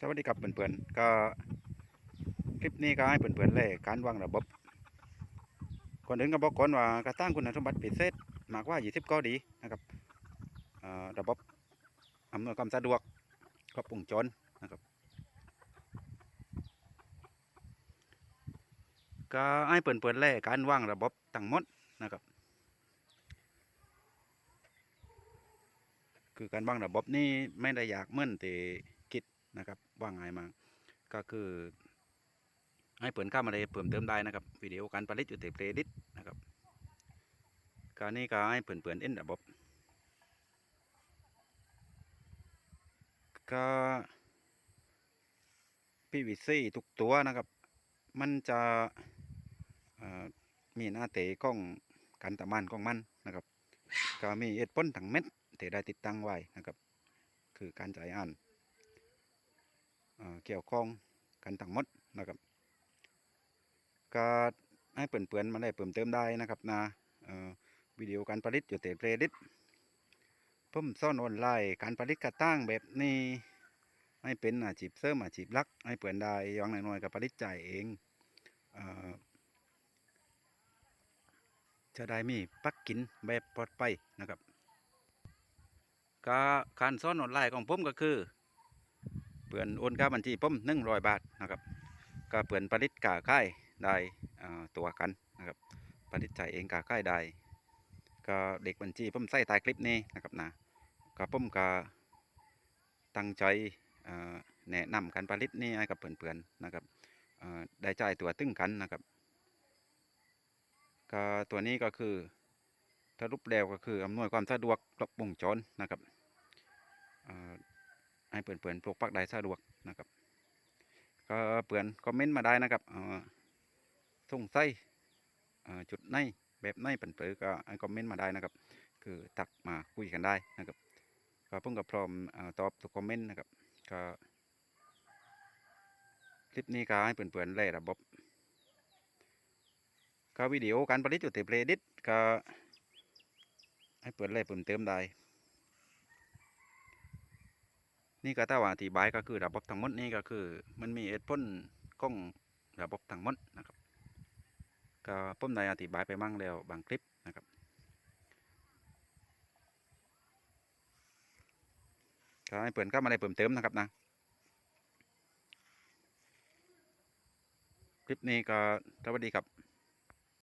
สวัสดีครับเพื่อนๆก็คลิปนี้ก็ให้เพื่อนๆเลยการวางระบบก่อนอื่นก็บอกก่อนว่ากระตั้งคุณสมบัติพิเศษมากว่า 20 ก็ดีนะครับระบบอำนวยความสะดวกครบวงจรนะครับก็ให้เปิดๆเลยการวางระบบทั้งหมดนะครับ คือการวางระบบนี่ไม่ได้อยากเหมื่อนแต่ นะครับว่าง่ายมากก็คือ ให้เปิดข้ามาเลยเพิ่มเติมได้นะครับวิดีโอการผลิตอยู่ในเพลย์ลิสต์นะครับการนี้ก็ให้เปิดเปิดเอ็นระบบก็ PVC ทุกตัวนะครับ มันจะมีหน้าเตะกล้องการตะมันของมันนะครับ ก็มีเอ็ดป้นถังเม็ดที่ได้ติดตั้งไว้นะครับ คือการจ่ายอ่าน เกี่ยวข้องกันทั้งหมดนะครับก็ให้เปื่อนๆมาได้เพิ่มเติมได้นะครับนะวิดีโอการผลิตอยู่แต่เพลย์ลิสต์ผมสอนออนไลน์การผลิตกระตั้งแบบนี้ให้เป็นอาชีพเสริมอาชีพลักให้เปื่อนได้ยังน้อยๆกับผลิตใจเองเออจะได้มีปักกินแบบปลอดภัยนะครับก็การสอนออนไลน์ของผมก็คือ เปื่อนโอนค่าบัญชีผมหนึ่งร้อยบาทนะครับก็เปื่อนผลิตกาค่ายได้ตัวกันนะครับผลิตจ่ายเองกาค่ายได้ก็เด็กบัญชีผมใส่ใต้คลิปนี้นะครับนะก็ผมก็ตั้งใจแนะนำการผลิตนี่ให้กับเพื่อนๆนะครับได้จ่ายตัวตึ้งกันนะครับก็ตัวนี้ก็คือสรุปแล้วก็คืออำนวยความสะดวกครบวงจรนะครับ เอ่อให้เพื่อนปลูกปักได้สะดวกนะครับ ก็เพื่อนคอมเมนต์มาได้นะครับเอ่อสงสัยจุดไหนแบบไหนเปิ่นเปือก็ให้คอมเมนต์มาได้นะครับ คือตักมาคุยกันได้นะครับก็ผมก็พร้อมอตอบทุกคอมเมนต์นะครับก็คลิปนี้ก็ให้เพื่อนๆเลยระบบก็วิดีโอการผลิตอยู่ที่เพลดิสก็ให้เปิดเลยเพิ่มเติมได้ นี่ก็ถ้าว่าอธิบายก็คือระบบทั้งหมดนี่ก็คือ มันมีเหตุผลของระบบทั้งหมดนะครับ ก็ผมได้อธิบายไปมั่งแล้วบางคลิปนะครับ ก็ให้เปิดเข้ามาได้เพิ่มเติมนะครับนะ คลิปนี้ก็สวัสดีครับ